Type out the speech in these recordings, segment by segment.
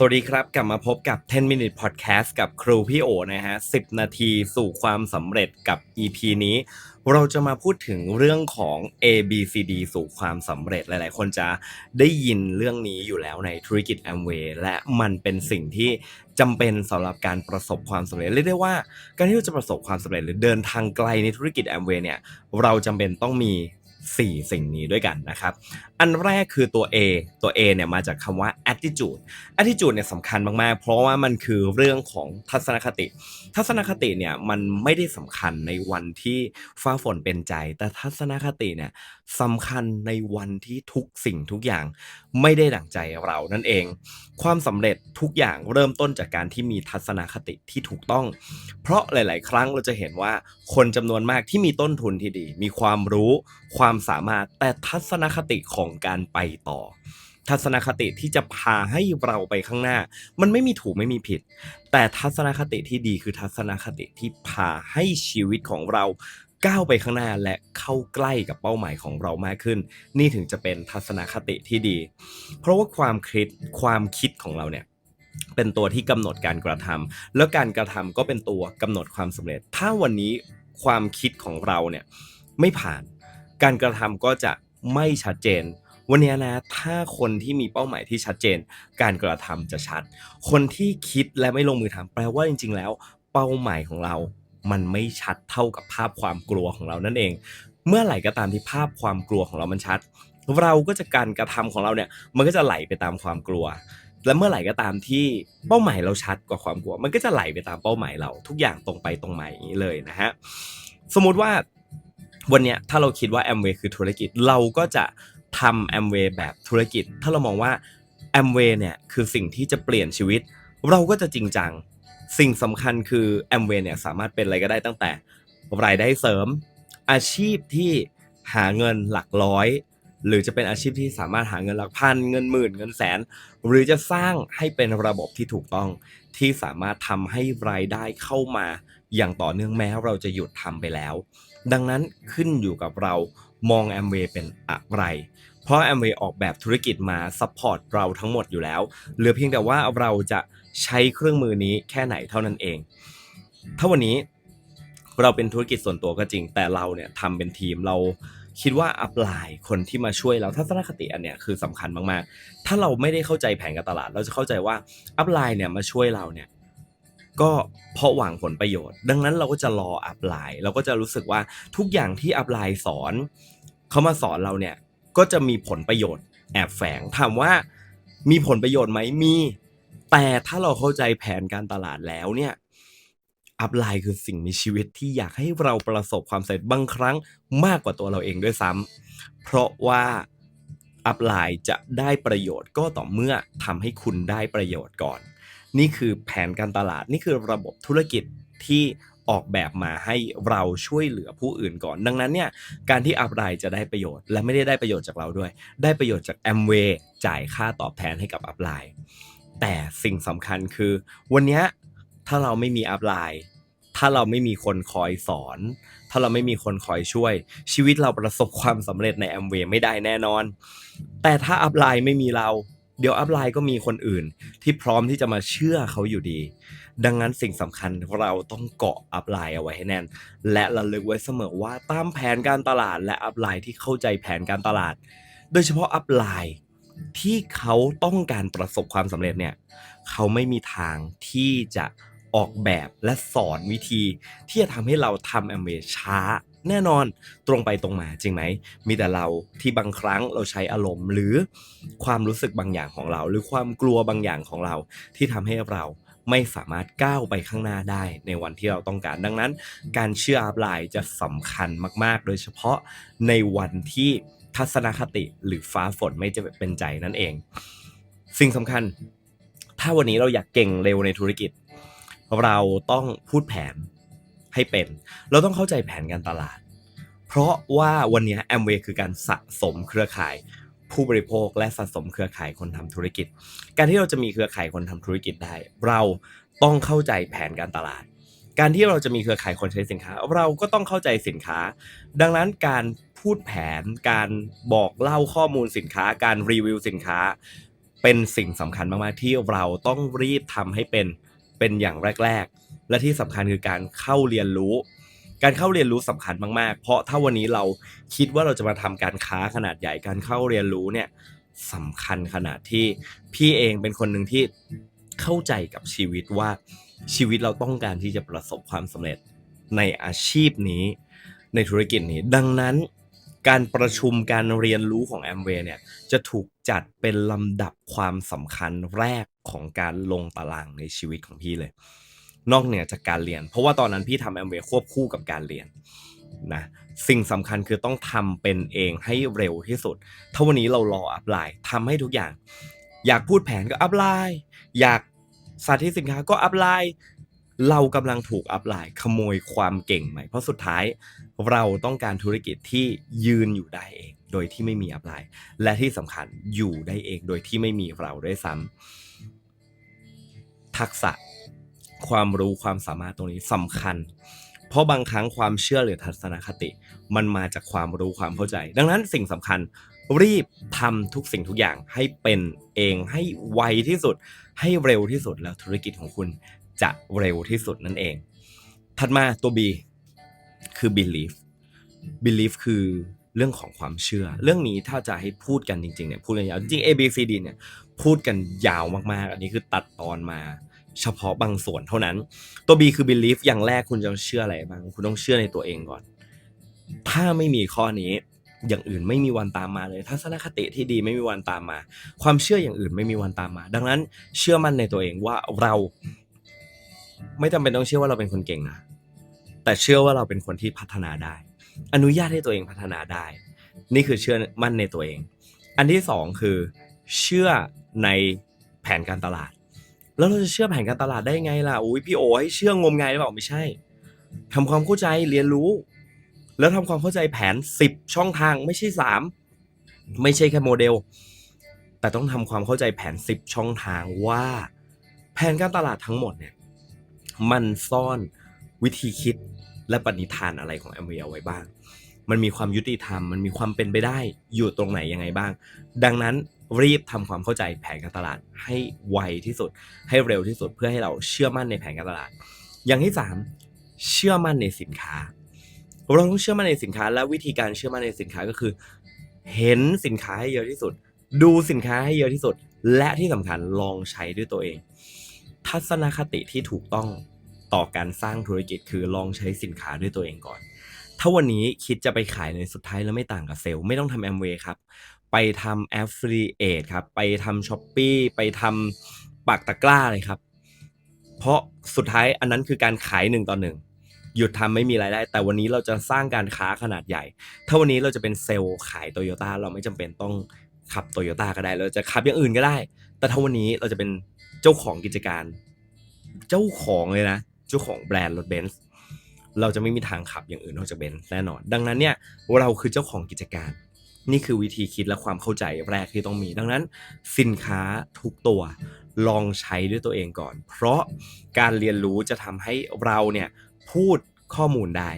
สวัสดีครับ กลับมาพบกับ 10 minute podcast กับครูพี่โอนะฮะ 10 นาทีสู่ความสำเร็จกับ EP นี้ เราจะมาพูดถึงเรื่องของ A B C D สู่ความสำเร็จหลาย ๆ คนจะได้ยินเรื่องนี้อยู่แล้วในธุรกิจ Amway และมันเป็นสิ่งที่จำเป็นสำหรับการประสบความสำเร็จเรียกได้ว่า การที่เราจะประสบความสำเร็จหรือเดินทางไกลในธุรกิจ Amway เนี่ยเราจำเป็นต้องมี 4 สิ่งนี้ด้วยกันนะครับ อันแรกคือตัว A ตัว A เนี่ยมาจากคำว่า attitude attitude เนี่ยสำคัญมากๆ เพราะว่ามันคือเรื่องของทัศนคติ ทัศนคติเนี่ยมันไม่ได้สำคัญในวันที่ฟ้าฝนเป็นใจ แต่ทัศนคติเนี่ยสำคัญในวันที่ทุกสิ่งทุกอย่าง ไม่ได้ดั่งใจเรานั่นเอง ความสำเร็จทุกอย่างเริ่มต้นจากการที่มีทัศนคติที่ถูกต้อง เพราะหลาย ๆ ครั้งเราจะเห็นว่าคนจำนวนมากที่มีต้นทุนที่ดี มีความรู้ความสามารถแต่ทัศนคติของการไปต่อทัศนคติที่จะพาให้เราไปข้างหน้า มันไม่มีถูกไม่มีผิด แต่ทัศนคติที่ดีคือทัศนคติที่พาให้ชีวิตของเรา ก้าวไปข้างหน้าและเข้าใกล้กับเป้าหมายของเรามากขึ้น นี่ถึงจะเป็นทัศนคติที่ดี เพราะว่าความคิดความคิดของเราเนี่ยเป็นตัวที่กำหนดการกระทำแล้วการกระทำก็เป็นตัวกำหนดความสำเร็จ ถ้าวันนี้ความคิดของเราเนี่ยไม่ผ่าน การกระทำก็จะไม่ชัดเจน วันนี้นะถ้าคนที่มีเป้าหมายที่ชัดเจน การกระทำจะชัด คนที่คิดและไม่ลงมือทำแปลว่าจริง ๆ แล้ว เป้าหมายของเรา มันไม่ชัดเท่ากับภาพความกลัวของเรานั่นเอง เมื่อไหร่ก็ตามที่ภาพความกลัวของเรามันชัด เราก็จะการกระทำของเราเนี่ยมันก็จะไหลไปตามความกลัว และเมื่อไหร่ก็ตามที่เป้าหมายเราชัดกว่าความกลัว มันก็จะไหลไปตามเป้าหมายเรา ทุกอย่างตรงไปตรงมาอย่างนี้เลยนะฮะสมมุติว่าวันเนี้ยถ้าเราคิดว่า Amway คือธุรกิจเราก็จะทำ Amway แบบธุรกิจ ถ้าเรามองว่า Amway เนี่ยคือสิ่งที่จะเปลี่ยนชีวิต เราก็จะจริงจัง สิ่งสำคัญคือ Amway เนี่ยสามารถเป็นอะไรก็ได้ตั้งแต่รายได้เสริม อาชีพที่หาเงินหลักร้อย หรือจะเป็นอาชีพที่สามารถหาเงินหลักพันเงินหมื่นเงินแสน หรือจะสร้างให้เป็นระบบที่ถูกต้อง ที่สามารถทำให้รายได้เข้ามา อย่างต่อเนื่องแม้เราจะหยุดทำไปแล้ว ดังนั้นขึ้นอยู่กับเรามอง Amway เป็นอะไร เพราะ Amway ออกแบบธุรกิจมาซัพพอร์ตเราทั้งหมดอยู่แล้วเหลือเพียงแต่ว่าเราจะ ใช้เครื่องมือนี้แค่ไหนเท่านั้นเอง ถ้าวันนี้เราเป็นธุรกิจส่วนตัวก็จริง แต่เราเนี่ยทำเป็นทีมเราคิดว่าอัพไลน์คนที่มาช่วยเราทัศนคติอันเนี้ยคือสำคัญมากๆ ถ้าเราไม่ได้เข้าใจแผนการตลาด เราจะเข้าใจว่าอัพไลน์เนี่ยมาช่วยเราเนี่ยก็เพราะหวังผลประโยชน์ ดังนั้นเราก็จะรออัพไลน์เราก็จะรู้สึกว่าทุกอย่างที่อัพไลน์สอนเขามาสอนเราเนี่ยก็จะมีผลประโยชน์แอบแฝงถามว่ามีผลประโยชน์ไหมมี แต่ถ้าเราเข้าใจแผนการตลาดแล้วเนี่ยอัพไลน์คือสิ่งมีชีวิตที่อยากให้เราประสบความสำเร็จบางครั้งมากกว่าตัวเราเองด้วยซ้ำเพราะว่าอัพไลน์จะได้ประโยชน์ก็ต่อเมื่อทำให้คุณได้ประโยชน์ก่อน นี่คือแผนการตลาดนี่คือระบบธุรกิจที่ออกแบบมาให้เราช่วยเหลือผู้อื่นก่อน ดังนั้นเนี่ยการที่อัพไลน์จะได้ประโยชน์ และไม่ได้ได้ประโยชน์จากเราด้วย ได้ประโยชน์จาก Amway จ่ายค่าตอบแทนให้กับอัพไลน์ แต่สิ่งสำคัญคือ วันนี้ถ้าเราไม่มีอัพไลน์ถ้าเราไม่มีคนคอยสอน ถ้าเราไม่มีคนคอยช่วย ชีวิตเราประสบความสำเร็จใน Amway ไม่ได้แน่นอน แต่ถ้าอัพไลน์ไม่มีเรา เดี๋ยวอัพไลน์ก็มีคนอื่น ที่พร้อมที่จะมาเชื่อเขาอยู่ดี ดังนั้นสิ่งสำคัญเราต้องเกาะอัพไลน์เอาไว้ให้แน่น และระลึกไว้เสมอว่าตามแผนการตลาดและอัพไลน์ที่เข้าใจแผนการตลาด โดยเฉพาะอัพไลน์ ที่เขาต้องการประสบความสำเร็จเนี่ยเขาไม่มีทางที่จะออกแบบและสอนวิธี ที่จะทำให้เราทำแอมเวช้า แน่นอนตรงไปตรงมาจริงไหม มีแต่เราที่บางครั้งเราใช้อารมณ์ หรือความรู้สึกบางอย่างของเรา หรือความกลัวบางอย่างของเรา ที่ทำให้เราไม่สามารถก้าวไปข้างหน้าได้ในวันที่เราต้องการ ดังนั้น การเชื่ออัพไลน์จะสำคัญมาก ๆ โดยเฉพาะในวันที่ ทัศนคติหรือฟ้าฝนไม่จะเป็นใจนั่นเอง สิ่งสำคัญ ถ้าวันนี้เราอยากเก่งเร็วในธุรกิจ เราต้องพูดแผนให้เป็น เราต้องเข้าใจแผนการตลาด เพราะว่าวันนี้ Amway คือการสะสมเครือข่ายผู้บริโภคและสะสมเครือข่ายคนทำธุรกิจ การที่เราจะมีเครือข่ายคนทำธุรกิจได้ เราต้องเข้าใจแผนการตลาด การที่เราจะมีเครือข่ายคนใช้สินค้า เราก็ต้องเข้าใจสินค้า ดังนั้นการ พูดแผนการบอกเล่าข้อมูลสินค้า การรีวิวสินค้า เป็นสิ่งสำคัญมากๆที่เราต้องรีบทำให้เป็นเป็นอย่างแรก ๆ และที่สำคัญคือการเข้าเรียนรู้ การเข้าเรียนรู้สำคัญมากๆ เพราะถ้าวันนี้เราคิดว่าเราจะมาทำการค้าขนาดใหญ่การเข้าเรียนรู้เนี่ยสำคัญขนาดที่พี่เองเป็นคนหนึ่งที่เข้าใจกับชีวิตว่าชีวิตเราต้องการที่จะประสบความสำเร็จในอาชีพนี้ในธุรกิจนี้ ดังนั้น การประชุมการเรียนรู้ของ a m w a y เนี่ยจะถูกจัดเป็นลำดับความสำคัญแรกของการลงตารางในชีวิตของพี่เลย นอกเหนือจากการเรียน เพราะว่าตอนนั้นพี่ทำ a m w a y ควบคู่กับการเรียนนะสิ่งสำคัญคือต้องทำเป็นเองให้เร็วที่สุด ถ้าวันนี้เรารออัพไลน์ทำให้ทุกอย่าง อยากพูดแผนก็อัพไลน์ อยากสาธิตสินค้าก็อัพไลน์ เรากำลังถูกอัพไลน์ขโมยความเก่งใหม่ เพราะสุดท้ายเราต้องการธุรกิจที่ยืนอยู่ได้เอง โดยที่ไม่มีอัพไลน์ และที่สำคัญอยู่ได้เองโดยที่ไม่มีเราด้วยซ้ำทักษะความรู้ความสามารถตรงนี้สำคัญ เพราะบางครั้งความเชื่อหรือทัศนคติ มันมาจากความรู้ความเข้าใจ ดังนั้นสิ่งสำคัญรีบทำทุกสิ่งทุกอย่างให้เป็นเองให้ไวที่สุด ให้เร็วที่สุดแล้วธุรกิจของคุณ จะเร็วที่สุดนั่นเอง ถัดมาตัว B คือ belief belief คือเรื่องของความเชื่อ เรื่องนี้ถ้าจะให้พูดกันจริงๆเนี่ยพูดกันยาวจริง A B C D เนี่ยพูดกันยาวมากๆ อันนี้คือตัดตอนมาเฉพาะบางส่วนเท่านั้น ตัว B คือ belief อย่างแรกคุณจะเชื่ออะไรบ้าง คุณต้องเชื่อในตัวเองก่อน ถ้าไม่มีข้อนี้อย่างอื่นไม่มีวันตามมาเลย ทัศนคติที่ดีไม่มีวันตามมา ความเชื่ออย่างอื่นไม่มีวันตามมา ดังนั้นเชื่อมั่นในตัวเองว่าเรา ไม่จำเป็นต้องเชื่อว่าเราเป็นคนเก่งนะแต่เชื่อว่าเราเป็นคนที่พัฒนาได้ อนุญาตให้ตัวเองพัฒนาได้ นี่คือเชื่อมั่นในตัวเอง อันที่สองคือ เชื่อในแผนการตลาด แล้วเราจะเชื่อแผนการตลาดได้ไงล่ะอุ้ยพี่โอให้เชื่องมงายหรือเปล่าไม่ใช่ทำความเข้าใจเรียนรู้ แล้วทำความเข้าใจแผนสิบช่องทางไม่ใช่สามไม่ใช่แค่โมเดล แต่ต้องทำความเข้าใจแผนสิบช่องทางว่า แผนการตลาดทั้งหมดเนี่ย มันซ่อนวิธีคิดและปณิธานอะไรของแอมเวเอาไว้บ้าง มันมีความยุติธรรม มันมีความเป็นไปได้อยู่ตรงไหนยังไงบ้าง ดังนั้นรีบทำความเข้าใจแผนการตลาดให้ไวที่สุด ให้เร็วที่สุดเพื่อให้เราเชื่อมั่นในแผนการตลาด อย่างที่สามเชื่อมั่นในสินค้า เราต้องเชื่อมั่นในสินค้า และวิธีการเชื่อมั่นในสินค้าก็คือ เห็นสินค้าให้เยอะที่สุด ดูสินค้าให้เยอะที่สุด และที่สำคัญลองใช้ด้วยตัวเอง ทัศนคติที่ถูกต้องต่อการสร้างธุรกิจคือลองใช้สินค้าด้วยตัวเองก่อน ถ้าวันนี้คิดจะไปขายในสุดท้ายแล้วไม่ต่างกับเซลล์ไม่ต้องทำแอมเวย์ครับ ไปทำ affiliate ครับ ไปทำช้อปปีไปทำปักตะกร้าเลยครับ เพราะสุดท้ายอันนั้นคือการขายหนึ่งต่อหนึ่งหยุดทำไม่มีรายได้ แต่วันนี้เราจะสร้างการค้าขนาดใหญ่ ถ้าวันนี้เราจะเป็นเซลล์ขายโตโยต้าเราไม่จำเป็นต้องขับโตโยต้าก็ได้ เราจะขับอย่างอื่นก็ได้ แต่ถ้าวันนี้เราจะเป็น เจ้าของกิจการ เจ้าของเลยนะ เจ้าของแบรนด์รถเบนซ์เราจะไม่มีทางขับอย่างอื่นนอกจากเบนซ์แน่นอน ดังนั้นเนี่ยเราคือเจ้าของกิจการ นี่คือวิธีคิดและความเข้าใจแรกที่ต้องมี ดังนั้น สินค้าทุกตัวลองใช้ด้วยตัวเองก่อน เพราะการเรียนรู้จะทำให้เราเนี่ยพูดข้อมูลได้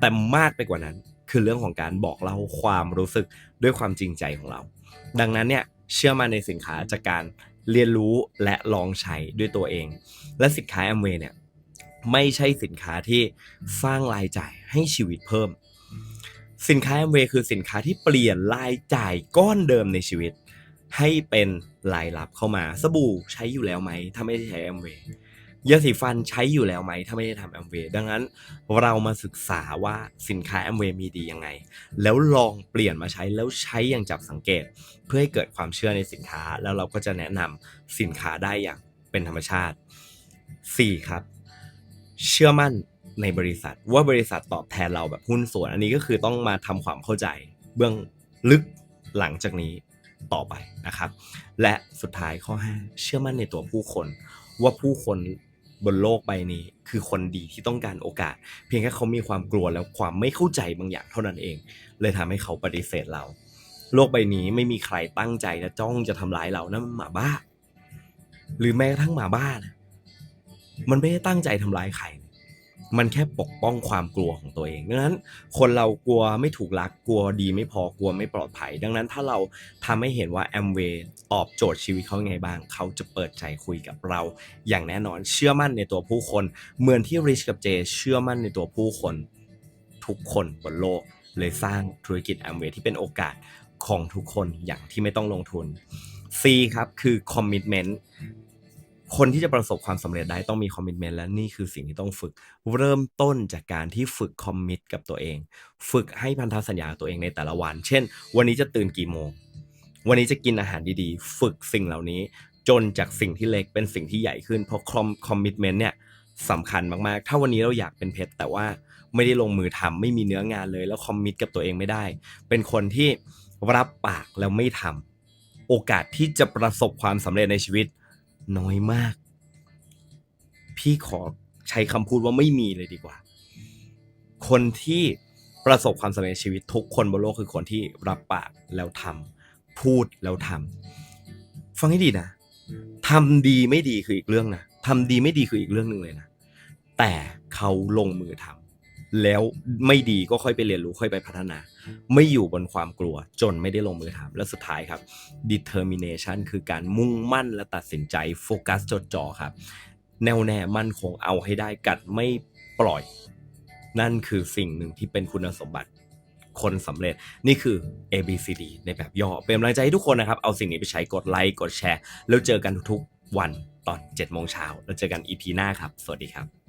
แต่มากไปกว่านั้นคือเรื่องของการบอกเล่าความรู้สึกด้วยความจริงใจของเรา ดังนั้นเนี่ยเชื่อมาในสินค้าจากการ เรียนรู้และลองใช้ด้วยตัวเอง และสินค้าแอมเวย์เนี่ยไม่ใช่สินค้าที่สร้างรายจ่ายให้ชีวิตเพิ่ม สินค้าแอมเวย์คือสินค้าที่เปลี่ยนรายจ่ายก้อนเดิมในชีวิต ให้เป็นรายรับเข้ามาสบู่ใช้อยู่แล้วไหมถ้าไม่ได้ใช้แอมเวย์ ยาสีฟันใช้อยู่แล้วไหม ถ้าไม่ได้ทำแอมเวย์ดังนั้นเรามาศึกษาว่าสินค้าแอมเวย์มีดียังไง แล้วลองเปลี่ยนมาใช้แล้วใช้อย่างจับสังเกต เพื่อให้เกิดความเชื่อในสินค้า แล้วเราก็จะแนะนำสินค้าได้อย่างเป็นธรรมชาติ 4. ครับ เชื่อมั่นในบริษัทว่าบริษัทตอบแทนเราแบบหุ้นส่วน อันนี้ก็คือต้องมาทำความเข้าใจ เบื้องลึกหลังจากนี้ต่อไปนะครับ และสุดท้ายข้อ 5 เชื่อมั่นในตัวผู้คนว่าผู้คน บนโลกใบนี้ คือคนดีที่ต้องการโอกาส เพียงแค่เขามีความกลัวแล้วความไม่เข้าใจบางอย่างเท่านั้นเอง เลยทำให้เขาปฏิเสธเรา โลกใบนี้ไม่มีใครตั้งใจและจ้องจะทำร้ายเรานะมันหมาบ้า หรือแม้กระทั่งหมาบ้านะมันไม่ได้ตั้งใจทำร้ายใคร มันแค่ปกป้องความกลัวของตัวเอง ดังนั้นคนเรากลัวไม่ถูกรักกลัวดีไม่พอกลัวไม่ปลอดภัย ดังนั้นถ้าเราทำให้เห็นว่าแอมเวย์ตอบโจทย์ชีวิตเขาไงบ้าง เขาจะเปิดใจคุยกับเรา อย่างแน่นอนเชื่อมั่นในตัวผู้คน เหมือนที่ริชกับเจ เชื่อมั่นในตัวผู้คน ทุกคนบนโลก เลยสร้างธุรกิจแอมเวย์ที่เป็นโอกาสของทุกคนอย่างที่ไม่ต้องลงทุน C ครับคือ commitment คนที่จะประสบความสำเร็จได้ต้องมี commitment และนี่คือสิ่งที่ต้องฝึก เริ่มต้นจากการที่ฝึก commit กับตัวเอง ฝึกให้พันธสัญญาตัวเองในแต่ละวัน เช่น วันนี้จะตื่นกี่โมง วันนี้จะกินอาหารดีๆ ฝึกสิ่งเหล่านี้ จนจากสิ่งที่เล็กเป็นสิ่งที่ใหญ่ขึ้น เพราะ com- commitment เนี่ยสำคัญมากๆ ถ้าวันนี้เราอยากเป็นเพชรแต่ว่าไม่ได้ลงมือทำไม่มีเนื้องานเลย แล้ว commit กับตัวเองไม่ได้ เป็นคนที่รับปากแล้วไม่ทำโอกาสที่จะประสบความสำเร็จในชีวิต น้อยมาก พี่ขอใช้คำพูดว่าไม่มีเลยดีกว่า คนที่ประสบความสำเร็จชีวิตทุกคนบนโลกคือคนที่รับปากแล้วทำพูดแล้วทำฟังให้ดีนะทำดีไม่ดีคืออีกเรื่องนะทำดีไม่ดีคืออีกเรื่องหนึ่งเลยนะแต่เขาลงมือทำแล้วไม่ดีก็ค่อยไปเรียนรู้ค่อยไปพัฒนา ไม่อยู่บนความกลัวจนไม่ได้ลงมือทำและสุดท้ายครับ determination คือการมุ่งมั่นและตัดสินใจโฟกัสจดจ่อครับ แน่วแน่มั่นคงเอาให้ได้กัดไม่ปล่อย นั่นคือสิ่งหนึ่งที่เป็นคุณสมบัติคนสำเร็จนี่คือ A B C D ในแบบย่อ เป็นกำลังใจให้ทุกคนนะครับ เอาสิ่งนี้ไปใช้กดไลค์กดแชร์ แล้วเจอกันทุกๆวันตอน7โมงเช้าแล้วเจอกัน EP หน้าครับ สวัสดีครับ